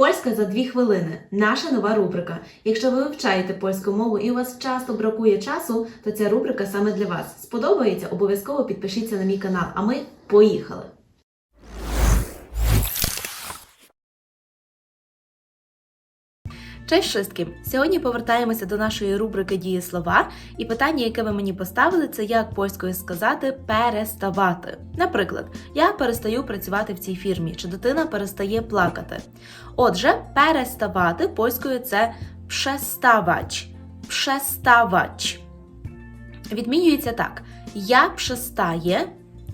Польська за дві хвилини. Наша нова рубрика. Якщо ви вивчаєте польську мову і у вас часто бракує часу, то ця рубрика саме для вас. Сподобається? Обов'язково підпишіться на мій канал. А ми поїхали! Cześć wszystkim! Сьогодні повертаємося до нашої рубрики Дієслова, і питання, яке ви мені поставили, це як польською сказати переставати. Наприклад, я перестаю працювати в цій фірмі, чи дитина перестає плакати. Отже, переставати польською це przestawać. Przestawać. Відмінюється так: я przestaję,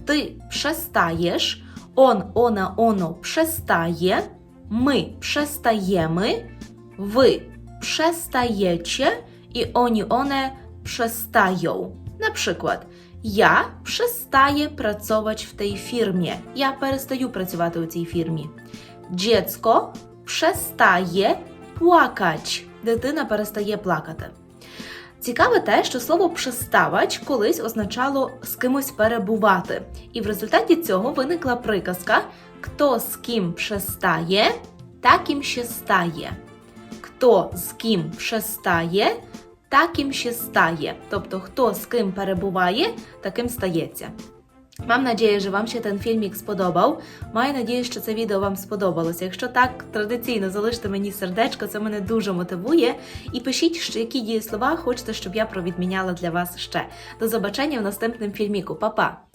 ти przestajesz, он, ona, ono przestaje, ми przestajemy, ви przestajecie i oni, one przestają. Я przestaję pracować w tej firmie. Я перестаю працювати у цій фірмі. Dziecko przestaje płakać. Дитина перестає плакати. Цікаве те, що слово «приставач» колись означало з кимось перебувати, і в результаті цього виникла приказка «Хто з ким przestaje, таким ще стає». Хто з ким przestaje, таким ще стає. Тобто, хто з ким перебуває, таким стається. Mam nadzieję, że Wam się ten filmik spodobał. Маю надію, що це відео вам сподобалося. Якщо так, традиційно залиште мені сердечко, це мене дуже мотивує. І пишіть, що які дієслова хочете, щоб я провідміняла для вас ще. До побачення в наступному фільміку. Па-па!